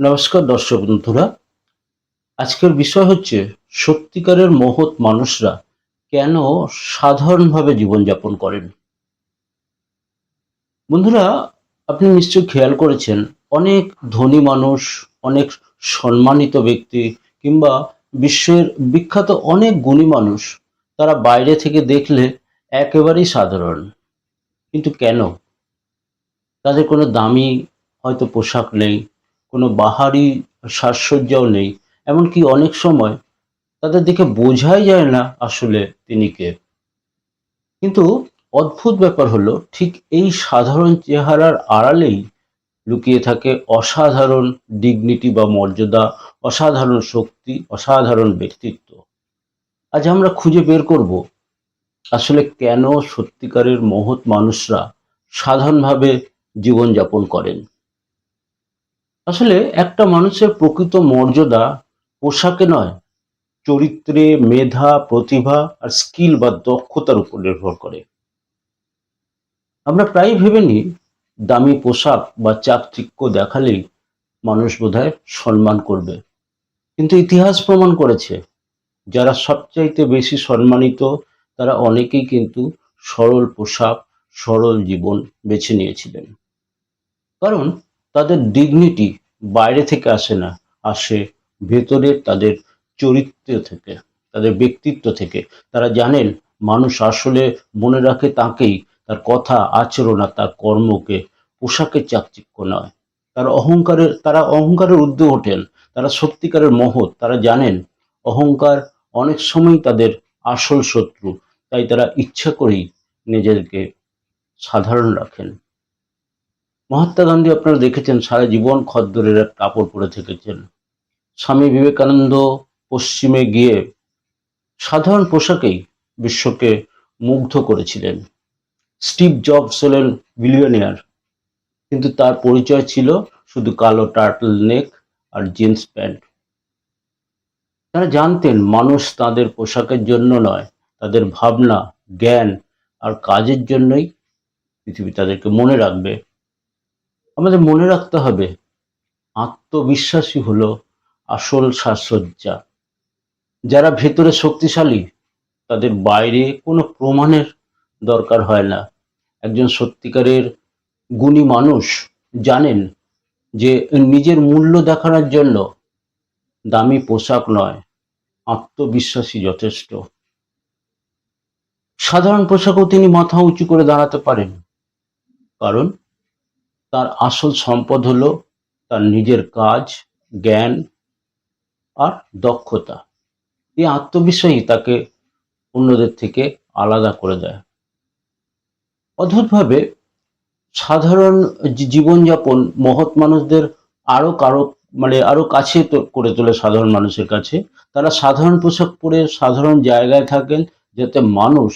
নমস্কার দর্শক বন্ধুরা। আজকের বিষয় হচ্ছে, সত্যিকারের মহৎ মানুষরা কেন সাধারণভাবে জীবনযাপন করেন? বন্ধুরা, আপনি নিশ্চয় খেয়াল করেছেন, অনেক ধনী মানুষ, অনেক সম্মানিত ব্যক্তি কিংবা বিশ্বের বিখ্যাত অনেক গুণী মানুষ, তারা বাইরে থেকে দেখলে একেবারেই সাধারণ। কিন্তু কেন? তাদের কোনো দামি হয়তো পোশাক নেই কোনো বাহারি সাজসজ্জাও নেই। এমনকি অনেক সময় তাদের দেখে বোঝাই যায় না আসলে তিনি কে। কিন্তু অদ্ভুত ব্যাপার হলো, ঠিক এই সাধারণ চেহারার আড়ালেই লুকিয়ে থাকে অসাধারণ ডিগনিটি বা মর্যাদা, অসাধারণ শক্তি, অসাধারণ ব্যক্তিত্ব। আজ আমরা খুঁজে বের করব, আসলে কেন সত্যিকারের মহৎ মানুষরা সাধারণভাবে জীবনযাপন করেন? আসলে একটা মানুষের প্রকৃত মর্যাদা পোশাকে নয়, চরিত্রে মেধা, প্রতিভা আর স্কিল বা দক্ষতার উপর নির্ভর করে। আমরা প্রায় ভেবে নিই, দামি পোশাক বা চাকচিক্য দেখালেই মানুষ বোধহয় সম্মান করবে। কিন্তু ইতিহাস প্রমাণ করেছে, যারা সবচাইতে বেশি সম্মানিত, তারা অনেকেই কিন্তু সরল পোশাক, সরল জীবন বেছে নিয়েছিলেন। কারণ তাদের ডিগনিটি বাইরে থেকে আসে না, আসে ভেতরে তাদের চরিত্র থেকে, তাদের ব্যক্তিত্ব থেকে। তারা জানেন মানুষ আসলে মনে রাখে তাকেই, তার কথা, আচরণ আর তার কর্মকে পোশাকের চাকচিক্য নয়। তার অহংকারের, তারা অহংকারের ঊর্ধ্বে ওঠেন, তারা সত্যিকারের মহৎ। তারা জানেন অহংকার অনেক সময় তাদের আসল শত্রু, তাই তারা ইচ্ছা করেই নিজেদেরকে সাধারণ রাখেন। মহাত্মা গান্ধী আপনারা দেখেছেন, সারা জীবন খদ্দরের এক কাপড় পরে থেকেছেন। স্বামী বিবেকানন্দ পশ্চিমে গিয়ে সাধারণ পোশাকেই বিশ্বকে মুগ্ধ করেছিলেন। স্টিভ জবস হলেন বিলিয়নিয়ার, কিন্তু তার পরিচয় ছিল শুধু কালো টার্টল নেক আর জিন্স প্যান্ট। তারা জানতেন, মানুষ তাদের পোশাকের জন্য নয়, তাদের ভাবনা, জ্ঞান আর কাজের জন্যই পৃথিবী তাদেরকে মনে রাখবে। আমাদের মনে রাখতে হবে, আত্মবিশ্বাসী হলো আসল সাজসজ্জা। যারা ভেতরে শক্তিশালী, তাদের বাইরে কোনো প্রমাণের দরকার হয় না। একজন সত্যিকারের গুণী মানুষ জানেন যে নিজের মূল্য দেখানোর জন্য দামি পোশাক নয়, আত্মবিশ্বাসী যথেষ্ট। সাধারণ পোশাকও তিনি মাথা উঁচু করে দাঁড়াতে পারেন, কারণ তার আসল সম্পদ হলো তার নিজের কাজ, জ্ঞান আর দক্ষতা। এই আত্মবিশ্বাসই তাকে অন্যদের থেকে আলাদা করে দেয়। অদ্ভুতভাবে সাধারণ জীবনযাপন মহৎ মানুষদের আরও কারও মানে আরও কাছে করে তোলে সাধারণ মানুষের কাছে। তারা সাধারণ পোশাক পরে সাধারণ জায়গায় থাকেন যাতে মানুষ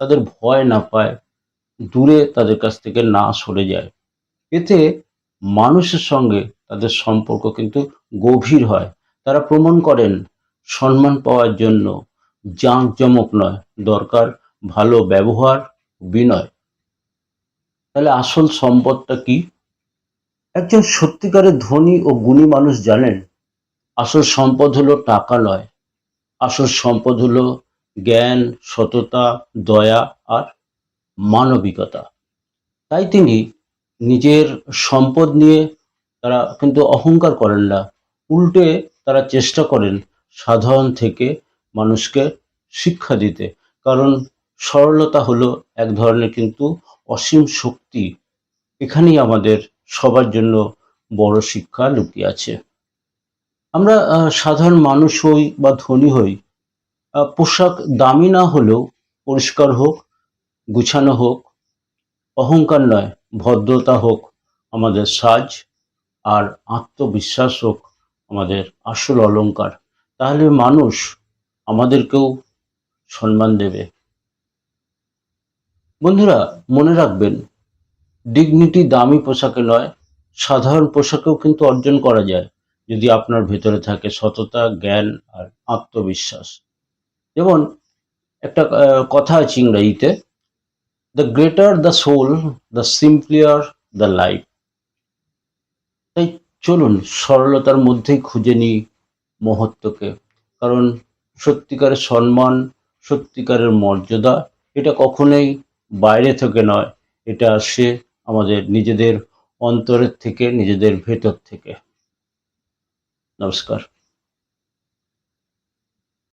তাদের ভয় না পায়, দূরে তাদের কাছ থেকে না সরে যায়। এতে মানুষের সঙ্গে তাদের সম্পর্ক কিন্তু গভীর হয়। তারা প্রমাণ করেন, সম্মান পাওয়ার জন্য জাঁকজমক নয়, দরকার ভালো ব্যবহার, বিনয়। তাহলে আসল সম্পদটা কি? একজন সত্যিকারের ধনী ও গুণী মানুষ জানেন, আসল সম্পদ হলো টাকা নয়। আসল সম্পদ হলো জ্ঞান, সততা, দয়া আর মানবিকতা। তাই তিনি নিজের সম্পদ নিয়ে তারা কিন্তু অহংকার করেন না। উল্টে তারা চেষ্টা করেন সাধারণ থেকে মানুষকে শিক্ষা দিতে। কারণ সরলতা হলো এক ধরনের কিন্তু অসীম শক্তি। এখানেই আমাদের সবার জন্য বড় শিক্ষা লুকিয়ে আছে। আমরা সাধারণ মানুষ হই বা ধনী হই পোশাক দামি না হলেও পরিষ্কার হোক, গুছানো হোক অহংকার নয়, ভদ্রতা হোক আমাদের সাজ আর আত্মবিশ্বাস হোক আমাদের আসল অলংকার। তাহলে মানুষ আমাদেরকেও সম্মান দেবে। বন্ধুরা, মনে রাখবেন ডিগনিটি দামি পোশাকে নয়, সাধারণ পোশাকেও কিন্তু অর্জন করা যায় যদি আপনার ভেতরে থাকে সততা, জ্ঞান আর আত্মবিশ্বাস। যেমন একটা কথা আছে ইংরেজিতে the greater the soul the simpler the life তাই চলুন সরলতার মধ্যেই খুঁজে নিই মহত্বকে। কারণ সত্যিকারের সম্মান, সত্যিকারের মর্যাদা, এটা কখনোই বাইরে থেকে নয়। এটা আসে আমাদের নিজেদের অন্তরের থেকে, নিজেদের ভেতর থেকে। নমস্কার।